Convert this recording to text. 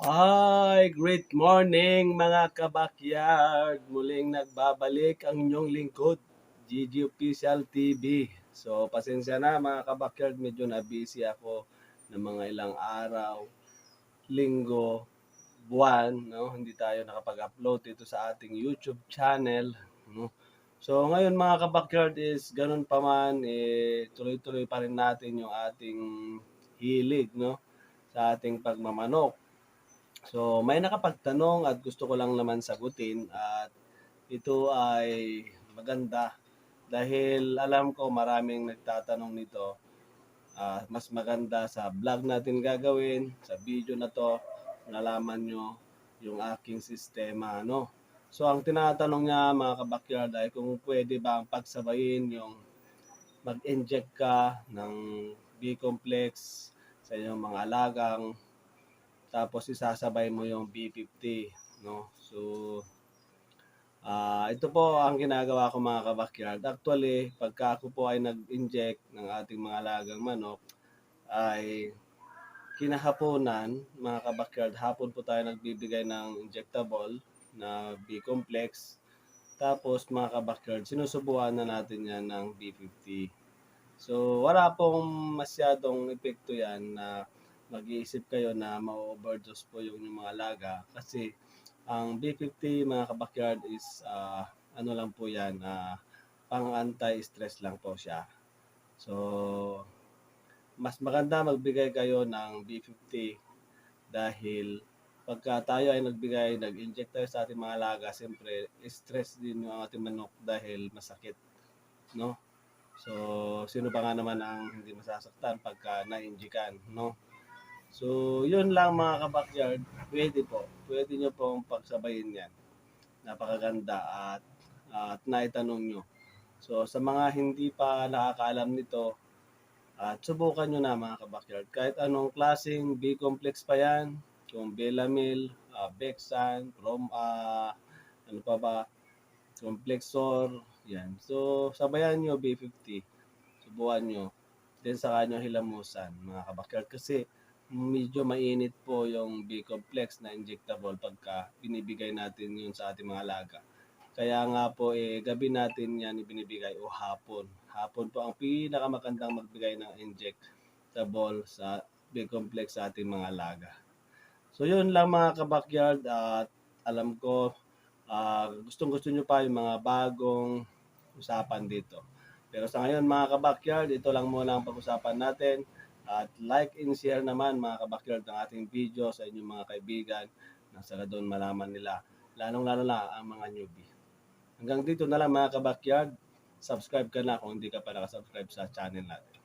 Hi, great morning mga kabakyard. Muling nagbabalik ang inyong lingkod, Gigi Official TV. So, pasensya na mga kabakyard, medyo na busy ako ng mga ilang araw, linggo, buwan, no? Hindi tayo nakapag-upload dito sa ating YouTube channel, no? So, ngayon mga kabakyard is ganun pa man, eh, tuloy-tuloy pa rin natin yung ating hilig, no? Sa ating pagmamanok. So, may nakapagtanong at gusto ko lang naman sagutin at ito ay maganda dahil alam ko maraming nagtatanong nito. Ah, mas maganda sa vlog natin gagawin, sa video na to, nalaman nyo yung aking sistema, no? So, ang tinatanong niya mga kabakyard ay kung pwede ba ang pagsabayin yung mag-inject ka ng B-complex sa inyong mga alagang tapos isasabay mo yung B50 no? So ah ito po ang ginagawa ko mga kabakyard. Actually pagka ako po ay nag-inject ng ating mga alagang manok ay kinahaponan mga kabakyard hapon po tayo nagbibigay ng injectable na B-complex tapos mga kabakyard sinusubuan na natin yan ng B50 so wala pong masyadong epekto yan na mag-iisip kayo na ma-overdose po yung inyong mga alaga kasi ang B50 mga kabakyard is ah, ano lang po yan ah, pang anti-stress lang po siya. So mas maganda magbigay kayo ng B50 dahil pagka tayo ay nagbigay, nag-inject tayo sa ating mga alaga, siyempre stress din yung ating manok dahil masakit no? So sino ba nga naman ang hindi masasaktan pagka na-injikan no So, yun lang mga kabakyard. Pwede po. Pwede nyo pong pagsabayin yan. Napakaganda at, at naitanong nyo. So, sa mga hindi pa nakakaalam nito, at subukan nyo na mga kabakyard. Kahit anong klaseng B-complex pa yan, yung Belamil, uh, Bexan, Rom, ah, ano pa ba, Complexor, yan. So, sabayan nyo B50. Subukan nyo. Then, saka nyo hilamusan, mga kabakyard. Kasi, medyo mainit po yung B-complex na injectable pagka binibigay natin yun sa ating mga alaga. Kaya nga po, eh, gabi natin yan ibinibigay o hapon. Hapon po ang pinakamagandang magbigay ng injectable sa B-complex sa ating mga alaga. So yun lang mga kabakyard at alam ko ah, gustong gusto nyo pa yung mga bagong usapan dito. Pero sa ngayon mga kabakyard, ito lang muna ang pag-usapan natin. At like and share naman mga kabakyard ng ating video sa inyong mga kaibigan na sa doon malaman nila. Lalong-lalo na ang mga newbie. Hanggang dito na lang mga kabakyard. Subscribe ka na kung hindi ka pa nakasubscribe sa channel natin.